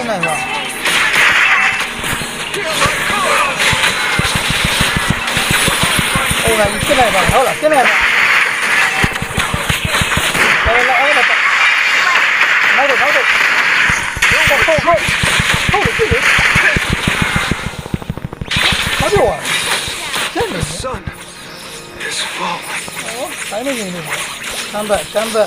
进来受。哎呀，你进来吧，好了，进来吧。来来来，哎，来走来走，走走走走，走走走走。他就我，真的。哦，还没赢呢，干杯，干杯。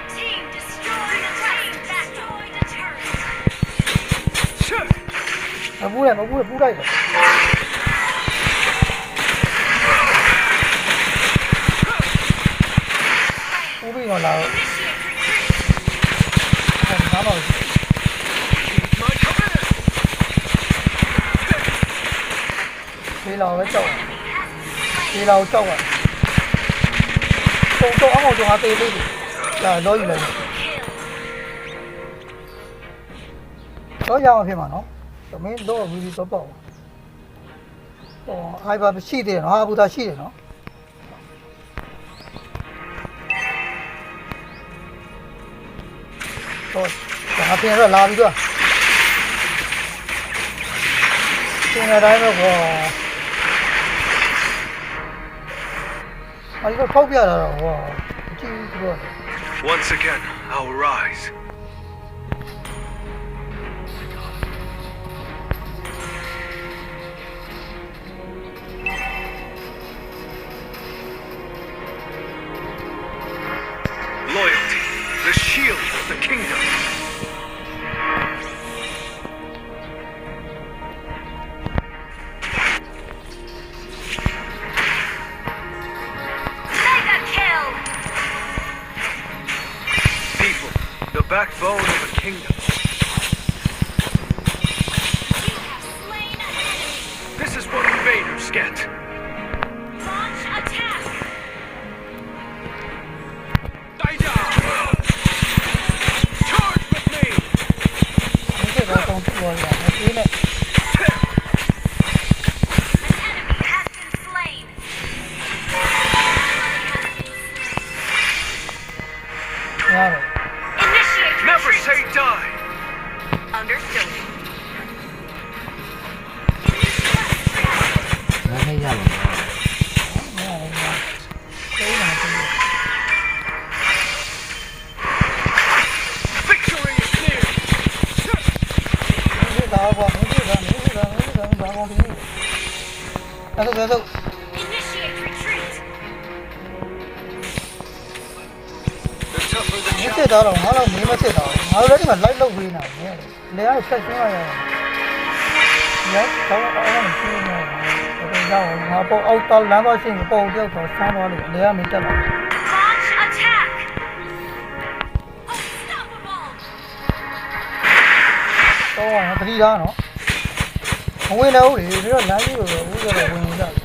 nó bu này nó bu này bu đây bu đi gọi là còn cá rồi. Đi lò với chậu đi lò chậu à? Chậu chậu áo màu chậu hà tê đi. Là đôi này, đó giao thì mà nó သေးသေးတယ်ဒါတော့ယူလိုက် Kill. တော့ရအောင်ဖြစ်မှာနော်သမင်းတော့ဝီဒီတော့ပေါ့ဟောအိုင်ဘာရှိသေးတယ်နော်ဟာဘူတာရှိတယ်နော်တော့ဒါပြင်တော့လာပြီတော့ပြင်ရတိုင်းတော့ဘောအဲ့တော့ထောက်ပြတာတော့ဟောအကြည့်ဘူးတော့ Once again, I'll rise. Never say die! Understood. Nerede yalım Hadi hadi hadi. မ challenge, စစ်တော့ငါတော့မင်းမစစ်တော့ငါတို့လည်းဒီမှာ live လုပ်ပေးနေတာလေလေကဆက်ရှင်းရရတယ်ရက်တော့အောင်မရှိနေတော့တော့ငါပေါ့အောက်တော့လမ်းတော့ရှင်းပေါ့ကြောက်တော့ဆန်းသွားလို့လေကမတက်တော့ Launch attack. Unstoppable. တော့ငါတတိသားနော်မဝင်တော့ဘူးလေဒီတော့လမ်းကြီးကိုဦးကတော့ဝင်နေကြတယ်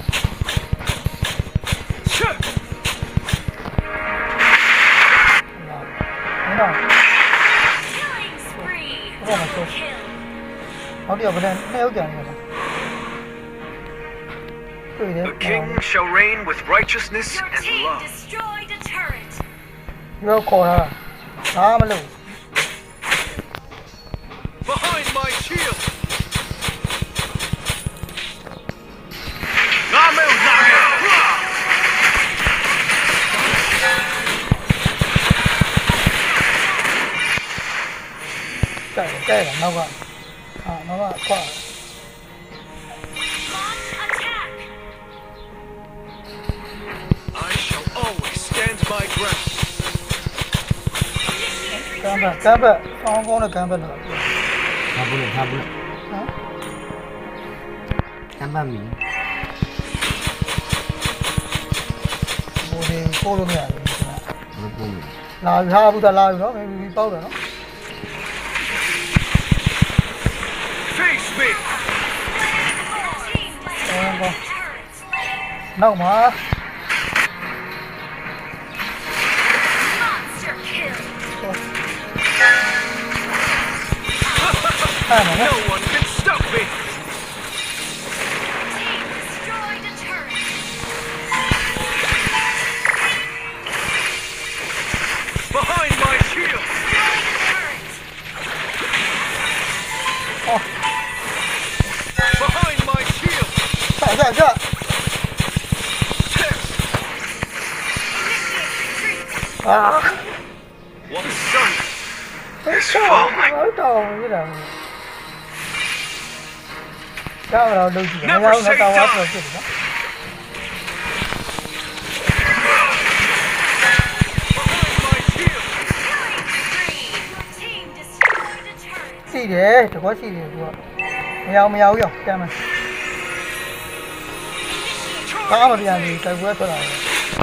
The king shall reign with righteousness and love. No, Cora. Ah, Malu. နောက်ကအာနောက်ကခွာ Launch attack. I shall always stand my ground. ကမ်းဘက်ကမ်းဘက်အောင်းကောင်းတဲ့ကမ်းဘက်တော့ဟမ်ထားဘူးလေထားဘူးလေကမ်းပါမီဘိုးလေးပို့လို့မရဘူးဘယ်ပုံလဲလာထားဘူးတလာပြီနော်မင်းပြီးပေါက်တယ်နော် big. No more. no one can stop me. 啊！我上，我上，我到你了。要不然都去，要不然到我这去了。细的，这个细的多，没有没有用，这样吗？干这样子？再我出来了。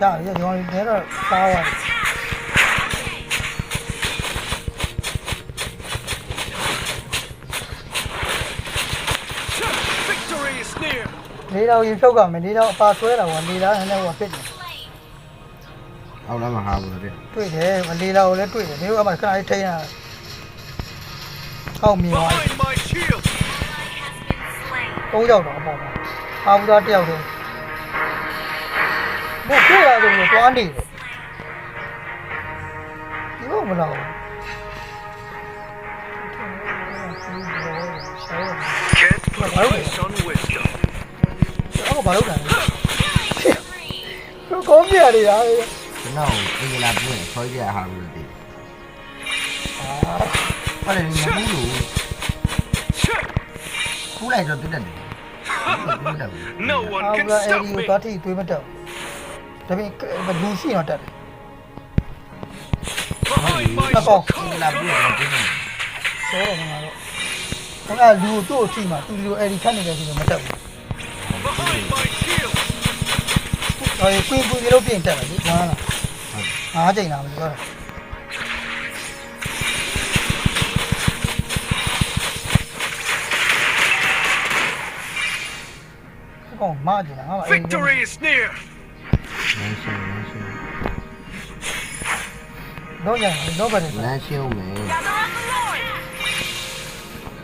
Dạ, giờ thì con thế là cao rồi. đi đâu im sâu gần mình đi đâu pha suối là còn đi đó hay là còn fit đâu đó mà hào rồi đi. Tụi thế mình đi đâu lấy tụi nếu mà cái này chơi là không mì hoài không đâu đó bỏ không ra tiêu được မလေးတော့လည်းတွေ့တယ်ဒီလိုအမှခဏလေးထိန်းရဟောက်မြင်သွား Behind my shield! Slain. သုံးယောက်တော့အပေါ်မှာအာဘူးသားတစ်ယောက်တည်းဘယ်တွေ့ရဆိုလို့သွားနေတယ်ဒီလိုမလား Can't put price on wisdom. အော်ဘာလို့လဲကောင်းပြရတယ်ရာကျွန်တော်အင်္ဂလာပြည့်ဆွဲကြဟာဘူးလေအာဟုတ်တယ်မဘူးလို့ခူးလိုက်တော့တက်တယ်တက်တယ် No အာ one ဘူး can သားအဲ့ stop ဒီ me! သွားထိတွေးမတက် ဒါပေမဲ့လူရှိတော့တက်တယ် Behind my အကောအင်္ဂလာပြည့်တော့တက်တယ်ဆိုတော့ငါတော့အဲ့လူတို့အထိမှာသူတို့အဲ့ဒီခတ်နေတယ်ဆိုတော့မတက်ဘူး Behind my shield! ဟိုကွင်းကွင်းလေးလို့ပြင်တက်တယ်လေငါလားငါးချိန်လာမလို့ပြောတာကောမကြည့်လားငါ Victory is near! လမ်းရှင်းလမ်းရှင်းတော့ရတယ်တော့ပါတယ်လမ်းရှင်းမယ် Gather up the Lord.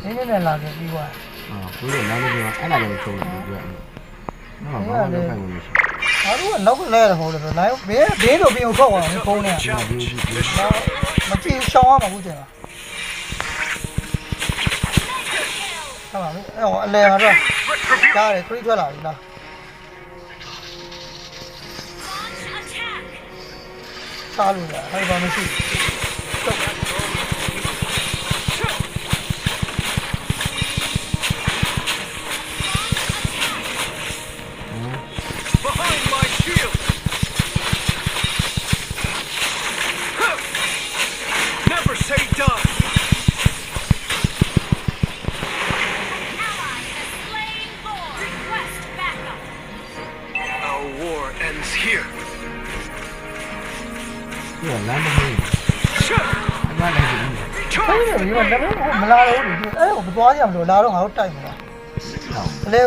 နင်းနေနဲ့လာပြီးပြီးသွားအာကိုယ်လမ်းလေးကအဲ့ဒါလည်းချုံတယ်ပြောတယ်နော်ဘာမှလုပ်ဆိုင်လို့မရှိငါတို့ကနောက်ကလဲရဟိုလေလိုင်းဘေးဘေးတော့ပြင်ထွက်သွားအောင်ဖုန်းနဲ့ Challenge. The မကြည့်ရှောင်းရမှာဘူးကျင်လားဟုတ်ပါပြီအဲ့ဟိုအလဲမှာတော့ retribution. ကြားတယ်ခရီးထွက်လာပြီလား 杀戮的，还有帮他去。 ဒီအဲ့ဒီဒီမှာလည်းမလာတော့ဘူးအဲ့ဟိုမသွားကြမလို့လာတော့ငါတို့တိုက်မလားတော့အလဲဩ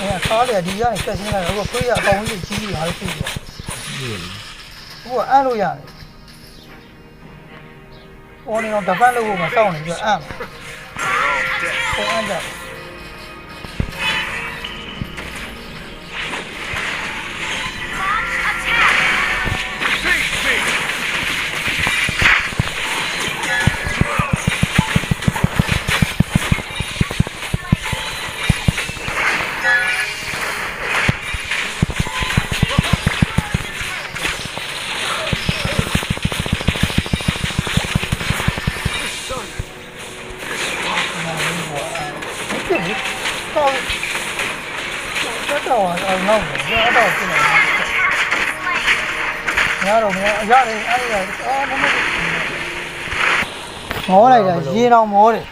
မင်းကစားလေဒီကနေဆက်ရှင်းလာတော့ဟိုခွေးရအပေါင်းကြီးကြီးကြီးငါတို့သိတယ်ဒီဟိုကအမ်းလို့ရတယ်ဟိုနေတော့တပတ်လို့ဟိုမှာစောင့်နေပြီးအမ်း We're all dead. ဟိုအမ်းကြ gia này là gì đâu ngó này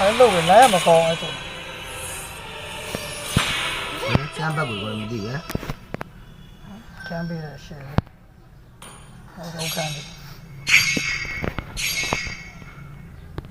anh đâu phải lấy mà còn ai tụi Xem ba buổi còn gì á? Xem bây giờ sẽ. Không có cái gì.